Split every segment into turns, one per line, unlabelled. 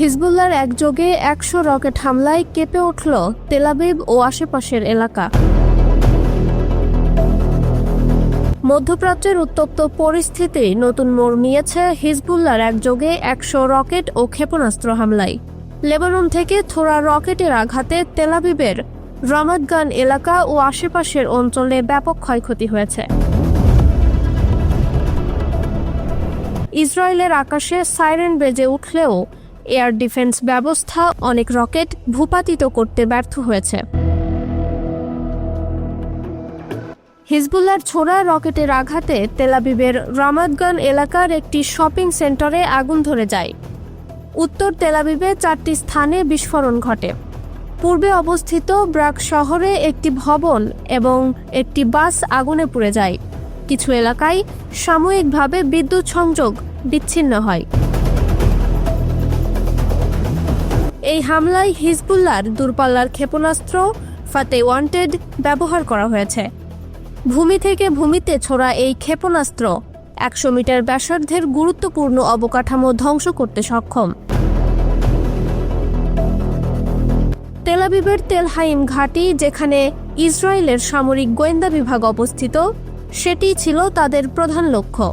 হিজবুল্লার একযোগে একশো রকেট হামলায় কেঁপে উঠল তেলাবিব ও আশেপাশের এলাকা। মধ্যপ্রাচ্যের উত্তপ্ত পরিস্থিতি নতুন মোড় নিয়েছে হিজবুল্লার একযোগে একশো রকেট ও ক্ষেপণাস্ত্র হামলায়। লেবানন থেকে থোড়া রকেটের আঘাতে তেলাবিবের রামাদগান এলাকা ও আশেপাশের অঞ্চলে ব্যাপক ক্ষয়ক্ষতি হয়েছে। ইসরায়েলের আকাশে সাইরেন বেজে উঠলেও এয়ার ডিফেন্স ব্যবস্থা অনেক রকেট ভূপাতিত করতে ব্যর্থ হয়েছে। হিজবুল্লার ছোড়া রকেটের আঘাতে তেলাবিবের রামাদগান এলাকার একটি শপিং সেন্টারে আগুন ধরে যায়। উত্তর তেলাবিবে চারটি স্থানে বিস্ফোরণ ঘটে। পূর্বে অবস্থিত ব্রাক শহরে একটি ভবন এবং একটি বাস আগুনে পুড়ে যায়। কিছু এলাকায় সাময়িকভাবে বিদ্যুৎ সংযোগ বিচ্ছিন্ন হয়। এই হামলায় হিজবুল্লার দূরপাল্লার ক্ষেপণাস্ত্র ফাতে ওয়ান্টেড ব্যবহার করা হয়েছে। ভূমি থেকে ভূমিতে ছোড়া এই ক্ষেপণাস্ত্র একশো মিটার ব্যাসার্ধের গুরুত্বপূর্ণ অবকাঠামো ধ্বংস করতে সক্ষম। তেলাবিবের তেলহাইম ঘাঁটি, যেখানে ইসরায়েলের সামরিক গোয়েন্দা বিভাগ অবস্থিত, সেটি ছিল তাদের প্রধান লক্ষ্য।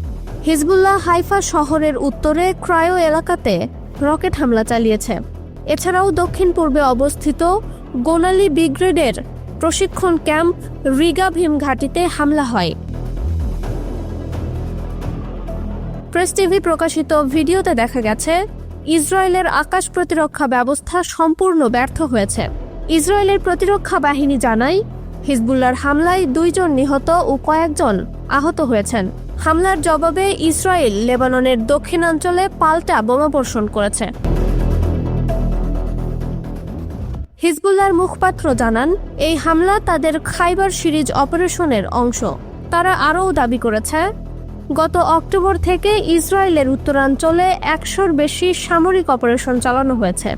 হিজবুল্লাহ হাইফা শহরের উত্তরে ক্রায়ো এলাকাতে রকেট হামলা চালিয়েছে। এছাড়াও দক্ষিণ পূর্বে অবস্থিত গোনালি ব্রিগেডের প্রশিক্ষণ ক্যাম্প রিগা ভীম ঘাটিতে হামলা হয়। প্রেস টিভি প্রকাশিত ভিডিওতে দেখা গেছে, ইসরায়েলের আকাশ প্রতিরক্ষা ব্যবস্থা সম্পূর্ণ ব্যর্থ হয়েছে। ইসরায়েলের প্রতিরক্ষা বাহিনী জানায় হিজবুল্লার হামলায় দুইজন নিহত ও কয়েকজন আহত হয়েছেন। হামলার জবাবে ইসরায়েল লেবাননের দক্ষিণাঞ্চলে পাল্টা বোমাবর্ষণ করেছে। হিজবুল্লার মুখপাত্র জানান, এই হামলা তাদের খাইবার সিরিজ অপারেশনের অংশ। তারা আরও দাবি করেছে, গত অক্টোবর থেকে ইসরায়েলের উত্তরাঞ্চলে একশোর বেশি সামরিক অপারেশন চালানো হয়েছে।